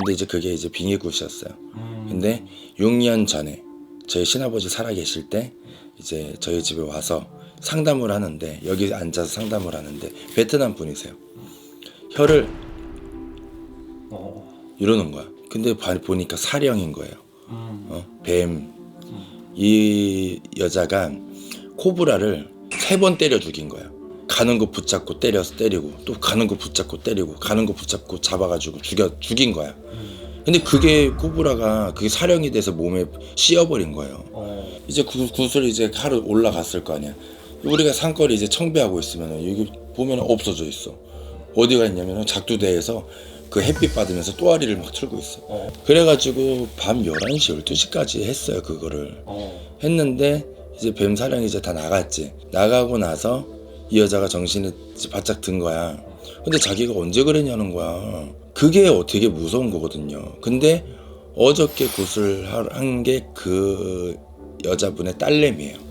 근데 이제 그게 이제 빙의굿이었어요. 음. 근데 6년 전에 저희 신아버지 살아 계실 때 이제 저희 집에 와서 상담을 하는데 여기 앉아서 상담을 하는데 베트남 분이세요. 혀를 어. 이러는 거야. 근데 봐- 보니까 사령인 거예요. 음. 어? 뱀. 이 여자가 코브라를 세 번 때려 죽인 거야. 가는 거 붙잡고 때려서 때리고 또 가는 거 붙잡고 때리고 가는 거 붙잡고 잡아가지고 죽여 죽인 거야. 근데 그게 코브라가 그게 사령이 돼서 몸에 씌어버린 거예요. 어. 이제 구, 구슬 이제 하루 올라갔을 거 아니야. 우리가 산거리 이제 청배하고 있으면 여기 보면 없어져 있어. 어디가 있냐면 작두대에서 그 햇빛 받으면서 또아리를 막 틀고 있어. 어. 그래가지고 밤 11시, 12시까지 했어요, 그거를. 어. 했는데 이제 뱀 사령이 이제 다 나갔지. 나가고 나서 이 여자가 이제 바짝 든 거야. 근데 자기가 언제 그랬냐는 거야. 그게 되게 무서운 거거든요. 근데 어저께 굿을 한게 그 여자분의 딸내미예요.